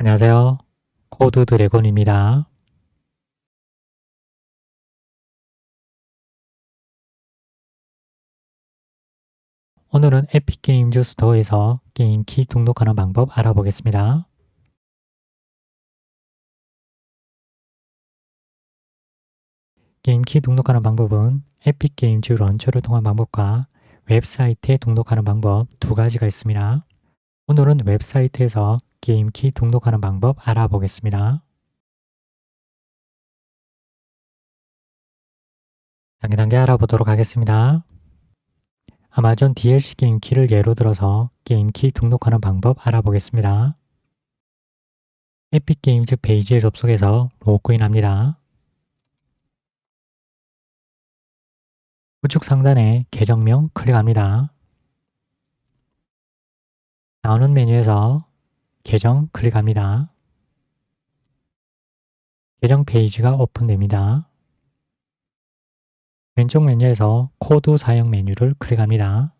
안녕하세요. 코드 드래곤입니다. 오늘은 에픽게임즈 스토어에서 게임키 등록하는 방법 알아보겠습니다. 게임키 등록하는 방법은 에픽게임즈 런처를 통한 방법과 웹사이트에 등록하는 방법 두 가지가 있습니다. 오늘은 웹사이트에서 게임키 등록하는 방법 알아보겠습니다. 단계 단계 알아보도록 하겠습니다. 아마존 DLC 게임키를 예로 들어서 게임키 등록하는 방법 알아보겠습니다. 에픽게임즈 페이지에 접속해서 로그인합니다. 우측 상단에 계정명 클릭합니다. 나오는 메뉴에서 계정 클릭합니다. 계정 페이지가 오픈됩니다. 왼쪽 메뉴에서 코드 사용 메뉴를 클릭합니다.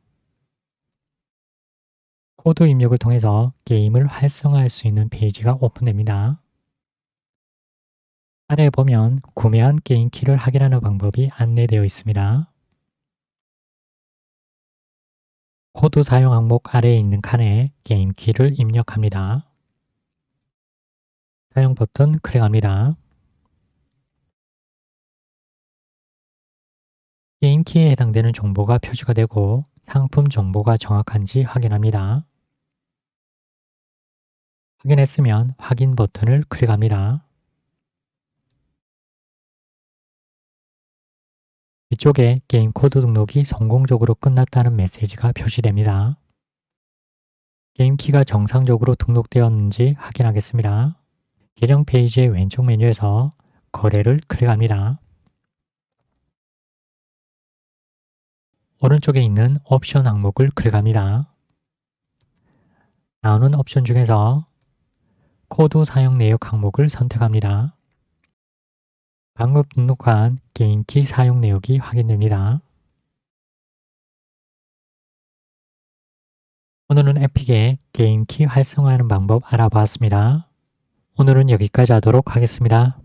코드 입력을 통해서 게임을 활성화할 수 있는 페이지가 오픈됩니다. 아래에 보면 구매한 게임 키를 확인하는 방법이 안내되어 있습니다. 코드 사용 항목 아래에 있는 칸에 게임 키를 입력합니다. 사용 버튼 클릭합니다. 게임 키에 해당되는 정보가 표시가 되고 상품 정보가 정확한지 확인합니다. 확인했으면 확인 버튼을 클릭합니다. 뒤쪽에 게임 코드 등록이 성공적으로 끝났다는 메시지가 표시됩니다. 게임 키가 정상적으로 등록되었는지 확인하겠습니다. 계정 페이지의 왼쪽 메뉴에서 거래를 클릭합니다. 오른쪽에 있는 옵션 항목을 클릭합니다. 나오는 옵션 중에서 코드 사용 내역 항목을 선택합니다. 방금 등록한 게임키 사용 내역이 확인됩니다. 오늘은 에픽의 게임키 활성화하는 방법 알아보았습니다. 오늘은 여기까지 하도록 하겠습니다.